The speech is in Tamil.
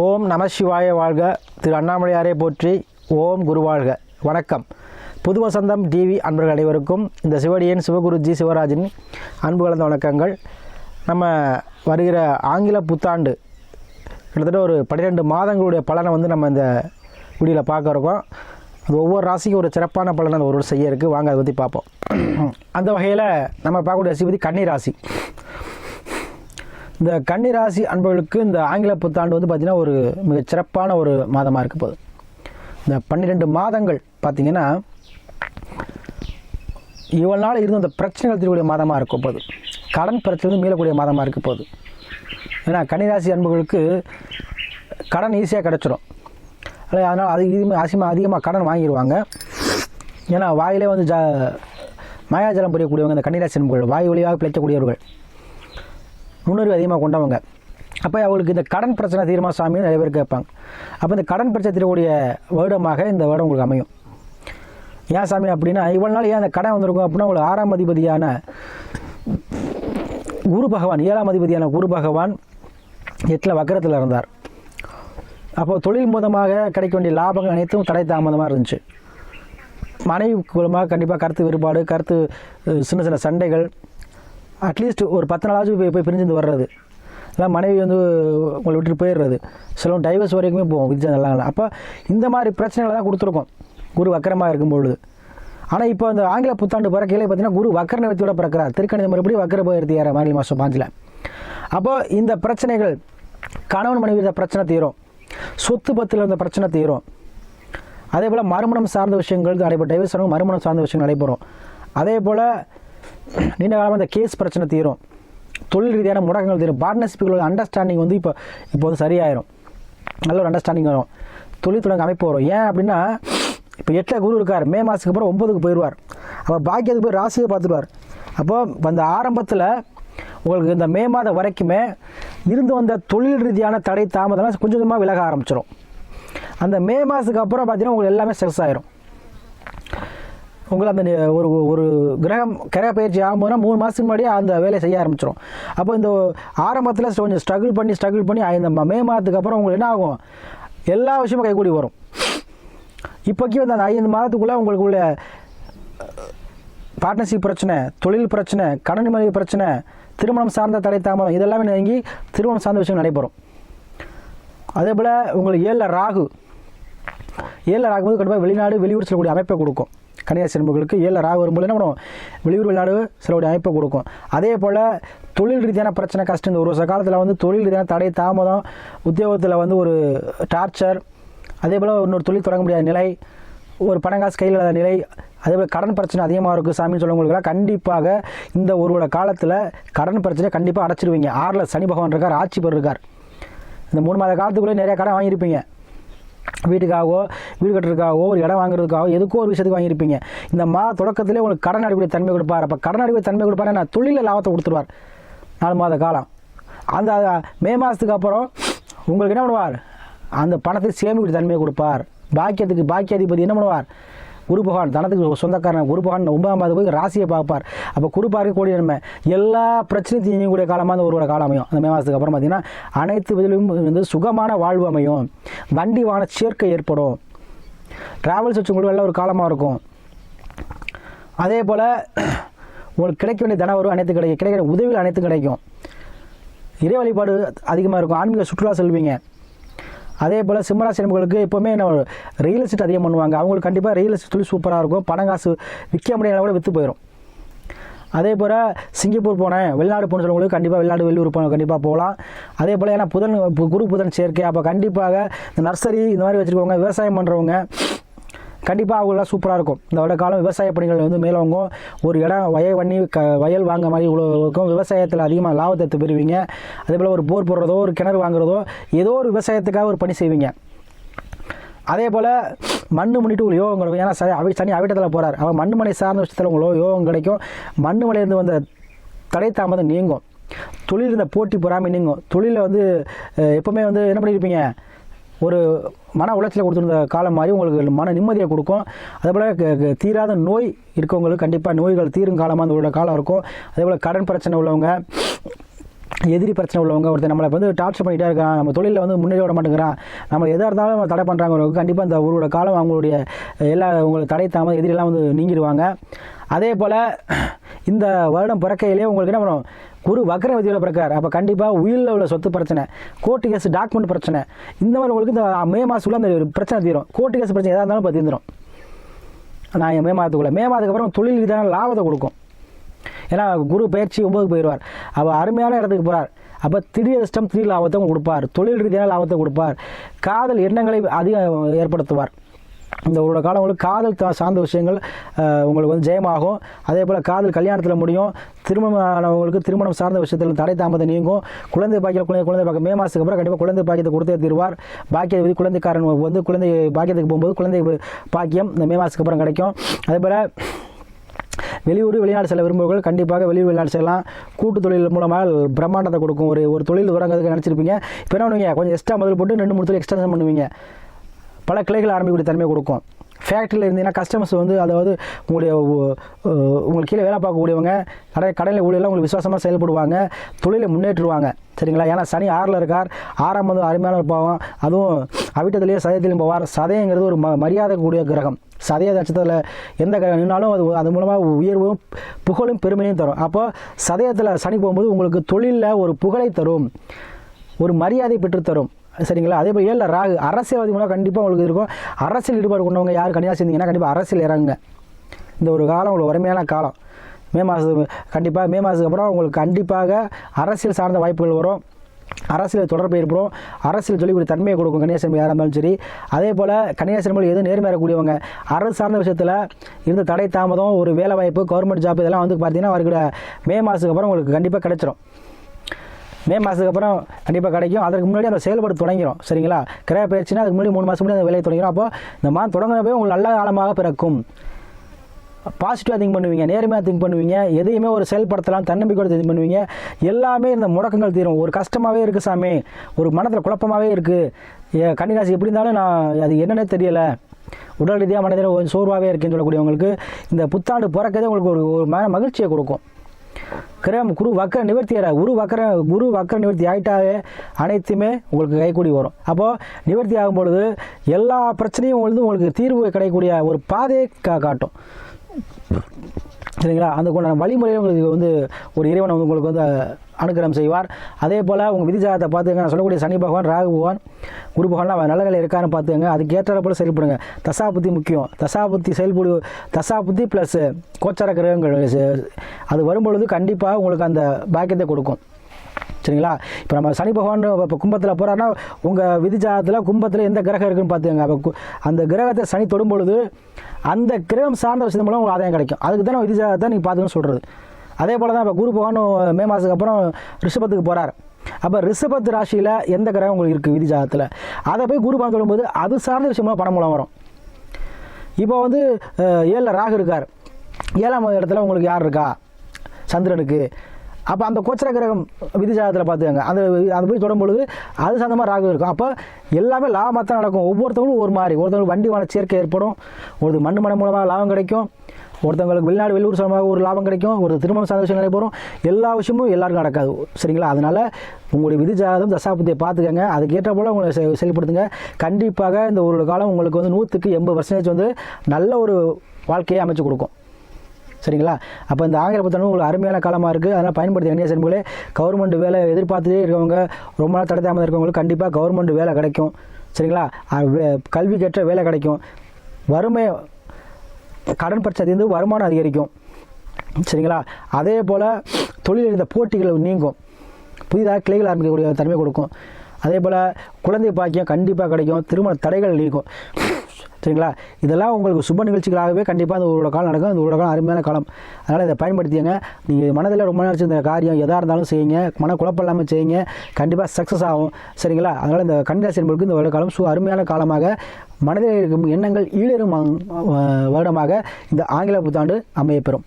ஓம் நம சிவாய வாழ்க. திரு அண்ணாமலையாரை போற்றி. ஓம் குருவாழ்க வணக்கம். புது வசந்தம் டிவி அன்பர்கள் அனைவருக்கும் இந்த சிவடியன் சிவகுருஜி சிவராஜின் அன்பு கலந்த வணக்கங்கள். நம்ம வருகிற ஆங்கில புத்தாண்டு கிட்டத்தட்ட ஒரு பன்னிரெண்டு மாதங்களுடைய பலனை வந்து நம்ம இந்த வீடியோவில் பார்க்க இருக்கோம். அது ஒவ்வொரு ராசிக்கும் ஒரு சிறப்பான பலனை ஒரு ஒரு செய்ய இருக்குது வாங்க அதை பற்றி பார்ப்போம். அந்த வகையில் நம்ம பார்க்கக்கூடிய ராசி கன்னி ராசி. இந்த கன்னிராசி அன்பர்களுக்கு இந்த ஆங்கில புத்தாண்டு வந்து பார்த்திங்கன்னா ஒரு மிக சிறப்பான ஒரு மாதமாக இருக்க போகுது. இந்த பன்னிரெண்டு மாதங்கள் பார்த்திங்கன்னா இவ்வளோ நாள் இருந்த அந்த பிரச்சனைகள் தீரக்கூடிய மாதமாக இருக்க போகுது. கடன் பிரச்சனை மீளக்கூடிய மாதமாக இருக்க போகுது. ஏன்னா கன்னிராசி அன்புகளுக்கு கடன் ஈஸியாக கிடச்சிடும் அதனால் அது இது அதிகமாக அதிகமாக கடன் வாங்கிடுவாங்க ஏன்னா வாயிலே வந்து ஜா மாயாஜலம் புரியக்கூடியவங்க இந்த கன்னிராசி அன்புகள் வாய் வழியாக பிழைக்கக்கூடியவர்கள். நுண்ணறிவு அதிகமாக கொண்டவங்க. அப்போ அவங்களுக்கு இந்த கடன் பிரச்சனை தீர்மா சாமியும் நிறைய பேர் கேட்பாங்க. அப்போ இந்த கடன் பிரச்சனை தீரக்கூடிய வருடமாக இந்த வருடம் உங்களுக்கு அமையும். ஏன் சாமி அப்படின்னா இவ்வளோ நாள் ஏன் அந்த கடன் வந்திருக்கும் அப்படின்னா உங்களுக்கு ஆறாம் அதிபதியான குரு பகவான் ஏழாம் அதிபதியான குரு பகவான் எட்டில் வக்கரத்தில் இருந்தார். அப்போ தொழில் மூலமாக கிடைக்க வேண்டிய லாபங்கள் அனைத்தும் தடை தாமதமாக இருந்துச்சு. மனைவி மூலமாக கண்டிப்பாக கருத்து வேறுபாடு கருத்து சின்ன சின்ன சண்டைகள் அட்லீஸ்ட் ஒரு பத்து நாளாச்சும் போய் போய் பிரிஞ்சு வர்றது. இல்லை மனைவி வந்து உங்களை விட்டுட்டு போயிடுறது. சிலவங்க டைவர்ஸ் வரைக்குமே போகும் வித்யா நல்லா அப்போ இந்த மாதிரி பிரச்சனைகளை தான் கொடுத்துருக்கோம். குரு வக்கரமாக இருக்கும்பொழுது. ஆனால் இப்போ அந்த ஆங்கில புத்தாண்டு பிறக்கையில் பார்த்தீங்கன்னா குரு வக்கர நிவர்த்தியோட பிறக்கிறார். திருக்கணிதம் மறுபடியும் வக்கர போயிருத்தி ஏற மாநில மாதம் பாஞ்சில். அப்போ இந்த பிரச்சனைகள் கணவன் மனைவி இந்த பிரச்சனை தீரும். சொத்து பத்தில் இருந்த பிரச்சனை தீரும். அதே போல் மறுமணம் சார்ந்த விஷயங்கள் நடைபெறும். டைவர்ஸ் மறுமணம் சார்ந்த விஷயங்கள் நடைபெறும். அதே போல் நீண்ட காலமாக இந்த கேஸ் பிரச்சனை தீரும். தொழில் ரீதியான முடக்கங்கள் தீரும். பார்ட்னர்ஷிப்புகளோட அண்டர்ஸ்டாண்டிங் வந்து இப்போ இப்போ வந்து சரியாயிரும். நல்ல ஒரு அண்டர்ஸ்டாண்டிங் வரும். தொழில் தொடங்க அமைப்பு வரும். ஏன் அப்படின்னா இப்போ எட்டில் குரு இருக்கார். மே மாதத்துக்கு அப்புறம் ஒம்பதுக்கு போயிடுவார் அப்போ பாக்கியத்துக்கு போய் ராசியை பார்த்துடுவார் அப்போ அந்த ஆரம்பத்தில் உங்களுக்கு இந்த மே மாதம் வரைக்குமே இருந்து வந்த தொழில் ரீதியான தடை தாமதம்லாம் கொஞ்சம் கொஞ்சமாக விலக ஆரம்பிச்சிடும் அந்த மே மாதத்துக்கு அப்புறம் பார்த்தீங்கன்னா உங்களுக்கு எல்லாமே சக்ஸஸ் ஆயிரும். உங்களை அந்த ஒரு ஒரு கிரகம் கிரக பயிற்சி ஆகும்போதுனா மூணு மாதத்துக்கு முன்னாடியே அந்த வேலையை செய்ய ஆரம்பிச்சிடும் அப்போ இந்த ஆரம்பத்தில் கொஞ்சம் ஸ்ட்ரகிள் பண்ணி ஸ்ட்ரகிள் பண்ணி இந்த மே மாதத்துக்கு அப்புறம் உங்களுக்கு என்ன ஆகும்? எல்லா விஷயமும் கைகூடி வரும். இப்போக்கி வந்து அந்த ஐந்து மாதத்துக்குள்ளே உங்களுக்குள்ள பார்ட்னர்ஷிப் பிரச்சனை தொழில் பிரச்சனை கடன் மனைவி பிரச்சனை திருமணம் சார்ந்த தடை தாமதம் இதெல்லாமே நீங்கி திருமணம் சார்ந்த விஷயம் நடைபெறும். அதே போல் உங்களுக்கு ஏழில் ராகு. ஏழில் ராகும்போது கண்டிப்பாக வெளிநாடு வெளியூர் செல்லக்கூடிய அமைப்பை கொடுக்கும். கன்னியாசி நண்பர்களுக்கு ஏழில் ராகு வரும்போது என்ன பண்ணுவோம்? வெளியூர் வெளிநாடு சிலருடைய அமைப்பை கொடுக்கும். அதே போல் தொழில் ரீதியான பிரச்சனை கஷ்டம் இந்த ஒரு வருஷ காலத்தில் வந்து தொழில் ரீதியான தடை தாமதம் உத்தியோகத்தில் வந்து ஒரு டார்ச்சர் அதே போல் இன்னொரு தொழில் தொடங்க முடியாத நிலை ஒரு பணங்காசு கையில் இல்லாத நிலை அதே போல் கடன் பிரச்சனை அதிகமாக இருக்குது சாமின்னு சொல்லவங்களுக்குலாம் கண்டிப்பாக இந்த ஒரு காலத்தில் கடன் பிரச்சனை கண்டிப்பாக அடைச்சிருவீங்க. ஆறில் சனி பகவான் இருக்கார் ஆட்சி பெற இருக்கார் இந்த மூணு மாத காலத்துக்குள்ளே நிறைய கடன் வாங்கியிருப்பீங்க. வீட்டுக்காகவோ வீடு கட்டுறதுக்காகவோ ஒரு இடம் வாங்குறதுக்காகவோ எதுக்கோ ஒரு விஷயத்துக்கு வாங்கியிருப்பீங்க. இந்த மாத தொடக்கத்திலே உங்களுக்கு கடன் அடிப்படை தன்மை கொடுப்பார். அப்போ கடன் அடிப்படை தன்மை கொடுப்பாரு நான் தொழிலில் லாபத்தை கொடுத்துருவார். நாலு மாத காலம். அந்த மே மாதத்துக்கு அப்புறம் உங்களுக்கு என்ன பண்ணுவார்? அந்த பணத்தை சேமிக்கிற தன்மையை கொடுப்பார். பாக்கியத்துக்கு பாக்கியாதிபதி என்ன பண்ணுவார்? குரு பகவான் தனத்துக்கு சொந்தக்காரன் குரு பகவான் ஒன்பதாம் மாதம் போய் ராசியை பார்ப்பார். அப்போ குருப்பாருக்கு கூடிய நன்மை எல்லா பிரச்சனையும் தீங்கக்கூடிய காலமாக அந்த ஒரு காலம் அமையும் அந்த மே மாதத்துக்கு அப்புறம் பார்த்தீங்கன்னா அனைத்து விதிலும் வந்து சுகமான வாழ்வு அமையும். வண்டி வான சேர்க்கை ஏற்படும். டிராவல்ஸ் வச்சு கூட ஒரு காலமாக இருக்கும். அதே போல் உங்களுக்கு கிடைக்க வேண்டிய தன வரும் அனைத்து கிடைக்கும். கிடைக்கிற உதவிகள் அனைத்தும் கிடைக்கும். இறை வழிபாடு அதிகமாக இருக்கும். ஆன்மீக சுற்றுலா செல்வீங்க. அதே போல் சிம்மராசி நம்பர்களுக்கு எப்போவுமே என்ன ரியல் எஸ்டேட் அதிகம் பண்ணுவாங்க. அவங்களுக்கு கண்டிப்பாக ரியல் எஸ்டேட் தொழில் சூப்பராக இருக்கும். பணம் காசு விற்க முடியாத கூட விற்று போயிடும் அதே போல் சிங்கப்பூர் போனேன். வெளிநாடு போன சொல்லவங்களுக்கு கண்டிப்பாக வெளிநாடு வெளியூர் போன கண்டிப்பாக போகலாம். அதே போல் ஏன்னா புதன் குரு புதன் சேர்க்கை. அப்போ கண்டிப்பாக இந்த நர்சரி இந்த மாதிரி வச்சுருக்கவங்க விவசாயம் பண்ணுறவங்க கண்டிப்பாக அவங்களாம் சூப்பராக இருக்கும். இந்த வருட காலம் விவசாய பணிகள் வந்து மேலோங்கும். ஒரு இடம் வயல் பண்ணி க வயல் வாங்க மாதிரி இவ்வளோ இருக்கும். விவசாயத்தில் அதிகமாக லாபத்தை பெறுவீங்க. அதே போல் ஒரு போர் போடுறதோ ஒரு கிணறு வாங்குறதோ ஏதோ ஒரு விவசாயத்துக்காக ஒரு பணி செய்வீங்க. அதே போல் மண் முன்னிட்டு ஒரு யோகம் கிடைக்கும். ஏன்னா சரி அவை சனி அவிட்டத்தில் போகிறார் அவன் மண் மலை சார்ந்த விஷயத்தில் உங்களுக்கு யோகம் கிடைக்கும். மண் மலையிலேருந்து வந்த தடை தாமதம் நீங்கும். தொழில் இருந்த போட்டி பொறாமை நீங்கும். தொழிலில் வந்து எப்போவுமே வந்து என்ன பண்ணியிருப்பீங்க ஒரு மன உளைச்சலை கொடுத்துருந்த காலம் மாதிரி உங்களுக்கு மன நிம்மதியை கொடுக்கும். அதேபோல் தீராத நோய் இருக்கவங்களுக்கு கண்டிப்பாக நோய்கள் தீரும் காலமாக அந்த காலம் இருக்கும். அதே போல் கடன் பிரச்சனை உள்ளவங்க எதிரி பிரச்சனை உள்ளவங்க ஒருத்தர் நம்மளை வந்து டார்ச்சர் பண்ணிகிட்டே இருக்கான் நம்ம தொழிலில் வந்து முன்னேறி விட மாட்டேங்கிறான். நம்ம எதாக இருந்தாலும் நம்ம தடை பண்ணுறாங்க கண்டிப்பாக இந்த ஊரோட காலம் அவங்களுடைய எல்லா உங்களுக்கு தடை தாமதம் எதிரிலாம் வந்து நீங்கிடுவாங்க. அதே போல் இந்த வருடம் பிறக்கையிலே உங்களுக்கு என்ன பண்ணும்? குரு வக்கர விதியில் பிறக்கார் அப்போ கண்டிப்பாக உயிரில் உள்ள சொத்து பிரச்சனை கோர்ட்டு கேஸ் டாக்குமெண்ட் பிரச்சனை இந்த மாதிரி உங்களுக்கு இந்த மே மாதத்துக்குள்ள அந்த ஒரு பிரச்சனை தீரும். கோர்ட்டு கேஸ் பிரச்சனை எதாக இருந்தாலும் இப்போ தீர்ந்துடும் நான் மே மாதத்துக்குள்ளே. மே மாதத்துக்கு அப்புறம் தொழில் ரீதியான லாபத்தை கொடுக்கும். ஏன்னா குரு பயிற்சி ஒம்பதுக்கு போயிடுவார். அவர் அருமையான இடத்துக்கு போகிறார் அப்போ திடீர் இஷ்டம் திடீர் லாபத்தை கொடுப்பார். தொழில் ரீதியான லாபத்தை கொடுப்பார். காதல் எண்ணங்களை அதிகம் ஏற்படுத்துவார். இந்த ஒரு காலம் உங்களுக்கு காதல் சார்ந்த விஷயங்கள் உங்களுக்கு வந்து ஜெயமாகும். அதே போல் காதல் கல்யாணத்தில் முடியும். திருமணமானவங்களுக்கு திருமணம் சார்ந்த விஷயத்தில் தடை தாமதம் நீங்கும். குழந்தை பாக்கியம் குழந்தை குழந்தை பாக்கியம் மே மாதத்துக்கு அப்புறம் கண்டிப்பாக குழந்தை பாக்கியத்தை கொடுத்தே தீர்வார். பாக்கிய விதி குழந்தைக்காரன் வந்து குழந்தை பாக்கியத்துக்கு போகும்போது குழந்தை பாக்கியம் இந்த மே மாதத்துக்கு அப்புறம் கிடைக்கும். அதே போல் வெளியூர் வெளிநாடு செல்ல விரும்புபவர்கள் கண்டிப்பாக வெளியூர் வெளிநாடு செல்லலாம். கூட்டு தொழில் மூலமாக பிரம்மாண்டத்தை கொடுக்கும். ஒரு ஒரு தொழில் தொடங்குறதுக்கு நினச்சிருப்பீங்க. இப்போ என்ன பண்ணுவீங்க? கொஞ்சம் எக்ஸ்ட்ரா முதல் போட்டு ரெண்டு மூணு தொழில் எக்ஸ்டென்ஷன் பண்ணுவீங்க. பல கிளைகள் ஆரம்பிக்கக்கூடிய தன்மை கொடுக்கும். ஃபேக்ட்ரியில் இருந்தீங்கன்னா கஸ்டமர்ஸ் வந்து அதாவது உங்களுடைய உ- உங்களுக்கு கீழே வேலை பார்க்கக்கூடியவங்க கடை கடையில் ஊழியெல்லாம் உங்களுக்கு விசுவாசமாக செயல்படுவாங்க தொழிலை முன்னேற்றுவாங்க சரிங்களா? ஏன்னா சனி ஆறில் இருக்கார் ஆறாம் வந்து அருமையான ஒரு பாவம். அதுவும் அவிட்டத்திலேயே சதயத்திலும் போவார். சதயங்கிறது ஒரு ம மரியாதை கூடிய கிரகம். சதய நட்சத்திரத்தில் எந்த கிரகம் நின்னாலும் அது அது மூலமாக உயர்வும் புகழும் பெருமையும் தரும். அப்போ சதயத்தில் சனி போகும்போது உங்களுக்கு தொழிலில் ஒரு புகழை தரும். ஒரு மரியாதை பெற்றுத்தரும் சரிங்களா? அதே போல் ஏழில் ராகு அரசியல்வாதி மூலம் கண்டிப்பாக உங்களுக்கு இருக்கும். அரசியல் ஈடுபாடு கொண்டவங்க யார்? கன்னியாசி இருந்தீங்கன்னா கண்டிப்பாக அரசியல் இறங்குங்க. இந்த ஒரு காலம் உங்களுக்கு வறுமையான காலம். மே மாதம் கண்டிப்பாக மே மாதத்துக்கு அப்புறம் உங்களுக்கு கண்டிப்பாக அரசியல் சார்ந்த வாய்ப்புகள் வரும். அரசியல் தொடர்பு ஏற்படும். அரசியல் சொல்லிக்கூடிய தன்மையை கொடுக்கும் கன்னியாசிரமம் யாராக இருந்தாலும் சரி. அதே போல் கன்னியாசிரமிகள் எதுவும் நேர்மையாகக்கூடியவங்க அரசு சார்ந்த விஷயத்தில் இருந்த தடை தாமதம் ஒரு வேலை வாய்ப்பு கவர்மெண்ட் ஜாப் இதெல்லாம் வந்து பார்த்தீங்கன்னா அவர்களோட மே மாதத்துக்கு அப்புறம் உங்களுக்கு கண்டிப்பாக கிடைச்சிரும். மே மாதத்துக்கு அப்புறம் கண்டிப்பாக கிடைக்கும். அதற்கு முன்னாடி அந்த செயல்பட தொடங்கிடும் சரிங்களா? கிரக பயிற்சினா அதுக்கு முன்னாடி மூணு மாதம் முன்னாடி அந்த வேலையை தொடங்கிடும் அப்போ இந்த மாதம் தொடங்கினப்போ உங்களுக்கு நல்ல காலமாக பிறக்கும். பாசிட்டிவாக திங்க் பண்ணுவீங்க. நேர்மையாக திங்க் பண்ணுவீங்க. எதையுமே ஒரு செயல்படுத்தலாம். தன்னம்பிக்கையோட திங்க் பண்ணுவீங்க. எல்லாமே இந்த முடக்கங்கள் தீரும். ஒரு கஷ்டமாகவே இருக்குது சாமி. ஒரு மனதில் குழப்பமாகவே இருக்குது கன்னிராசி எப்படி இருந்தாலும் நான் அது என்னன்னே தெரியலை. உடல் ரீதியாக மனதில் கொஞ்சம் சோர்வாகவே இருக்குன்னு சொல்லக்கூடியவங்களுக்கு இந்த புத்தாண்டு பிறக்கதே உங்களுக்கு ஒரு ஒரு மன மகிழ்ச்சியை கொடுக்கும். கிரகம் குரு வக்கர நிவர்த்தியார குரு வக்கர குரு வக்கர நிவர்த்தி ஆகிட்டாவே அனைத்துமே உங்களுக்கு கைக்கூடி வரும். அப்போது நிவர்த்தி ஆகும் பொழுது எல்லா பிரச்சனையும் வந்து உங்களுக்கு தீர்வு கிடைக்கக்கூடிய ஒரு பாதையை கா காட்டும். சரிங்களா? அந்த கொண்டான வழிமுறையை உங்களுக்கு வந்து ஒரு இறைவன் வந்து உங்களுக்கு வந்து அனுகிரகம் செய்வார். அதே போல் உங்கள் விதிஜாதத்தை பார்த்துங்க நான் சொல்லக்கூடிய சனி பகவான் ராகு பகவான் குரு பகவான்லாம் அவன் நல்ல நிலை இருக்கான்னு பார்த்துங்க அதுக்கு ஏற்றாற போல் செயல்படுங்க. தசாபுத்தி முக்கியம். தசாபுத்தி செயல்படு தசாபுத்தி ப்ளஸ் கோச்சார கிரகங்கள் அது வரும்பொழுது கண்டிப்பாக உங்களுக்கு அந்த பாக்கியத்தை கொடுக்கும். சரிங்களா? இப்போ நம்ம சனி பகவான் இப்போ கும்பத்தில் போகிறாருன்னா உங்கள் விதிஜாதத்தில் கும்பத்தில் எந்த கிரகம் இருக்குன்னு பார்த்துங்க அப்போ அந்த கிரகத்தை சனி தொடும் பொழுது அந்த கிரகம் சார்ந்த விஷயத்து மூலம் உங்களுக்கு ஆதாயம் கிடைக்கும். அதுக்கு தான் விதிஜாதத்தை நீங்கள் பார்த்துன்னு சொல்கிறது அதே போல் தான் இப்போ குரு பகவான் மே மாதத்துக்கு அப்புறம் ரிஷபத்துக்கு போகிறார் அப்போ ரிஷபத்து ராசியில் எந்த கிரகம் உங்களுக்கு இருக்குது விதிஜாதத்தில்? அதை போய் குரு பகவான் தொடும்போது அது சார்ந்த விஷயமா பணம் மூலம் வரும். இப்போ வந்து ஏழில் ராகு இருக்கார். ஏழாம் இடத்துல உங்களுக்கு யார் இருக்கா? சந்திரனுக்கு. அப்போ அந்த கோச்சர கிரகம் விதிஜாதத்தில் பார்த்துக்கங்க அந்த அது போய் தொடும் பொழுது அது சந்தமாக ராகு இருக்கும். அப்போ எல்லாமே லாபமாக தான் நடக்கும். ஒவ்வொருத்தவங்களும் ஒரு மாதிரி. ஒருத்தவங்களுக்கு வண்டி மன சேர்க்கை ஏற்படும். ஒரு மண் மனம் மூலமாக லாபம் கிடைக்கும். ஒருத்தவங்களுக்கு வெளிநாடு வெளியூர் சார்பாக ஒரு லாபம் கிடைக்கும். ஒரு திருமணம் சார்ந்த விஷயம் நடைபெறும் எல்லா விஷயமும் எல்லாருக்கும் நடக்காது. சரிங்களா? அதனால் உங்களுடைய விதிஜாதம் தசாபத்தியை பார்த்துக்கங்க அதுக்கேற்ற போல் உங்களை செ- செயல்படுத்துங்க. கண்டிப்பாக இந்த ஒரு காலம் உங்களுக்கு வந்து நூற்றுக்கு எண்பது பர்சன்டேஜ் வந்து நல்ல ஒரு வாழ்க்கையை அமைச்சு கொடுக்கும். சரிங்களா? அப்போ இந்த ஆங்கில புத்தகம் உங்களுக்கு அருமையான காலமாக இருக்குது அதனால் பயன்படுத்த வேண்டிய செல்வங்களே கவர்மெண்ட் வேலை எதிர்பார்த்துட்டே இருக்கவங்க ரொம்ப நாள் தடைத்தாமல் இருக்கவங்களுக்கு கண்டிப்பாக கவர்மெண்ட் வேலை கிடைக்கும். சரிங்களா? கல்வி வே- வேலை கிடைக்கும். வறுமை கடன் பிரச்சனை வருமானம் அதிகரிக்கும். சரிங்களா? அதே போல் தொழில் இருந்த போட்டிகள் நீங்கும். புதிதாக கிளைகள் ஆரம்பிக்கக்கூடிய தன்மை கொடுக்கும். அதே போல் குழந்தை பாக்கியம் கண்டிப்பாக கிடைக்கும். திருமண தடைகள் நீக்கும் சரிங்களா? இதெல்லாம் உங்களுக்கு சுப நிகழ்ச்சிகளாகவே கண்டிப்பாக அந்த ஒரு காலம் நடக்கும். அந்த ஒரு காலம் அருமையான காலம். அதனால் இதை பயன்படுத்திங்க நீங்கள் மனதில் ரொம்ப நாள் இந்த காரியம் எதாக இருந்தாலும் செய்யுங்க. மன குழப்பம் இல்லாமல் செய்யுங்க. கண்டிப்பாக சக்ஸஸ் ஆகும். சரிங்களா? அதனால் இந்த கன்னிராசி என்பதற்கு இந்த வருட காலம் சு அருமையான காலமாக மனதில் இருக்கும் எண்ணங்கள் ஈழரும் வருடமாக இந்த ஆங்கில புத்தாண்டு அமையப்பெறும்.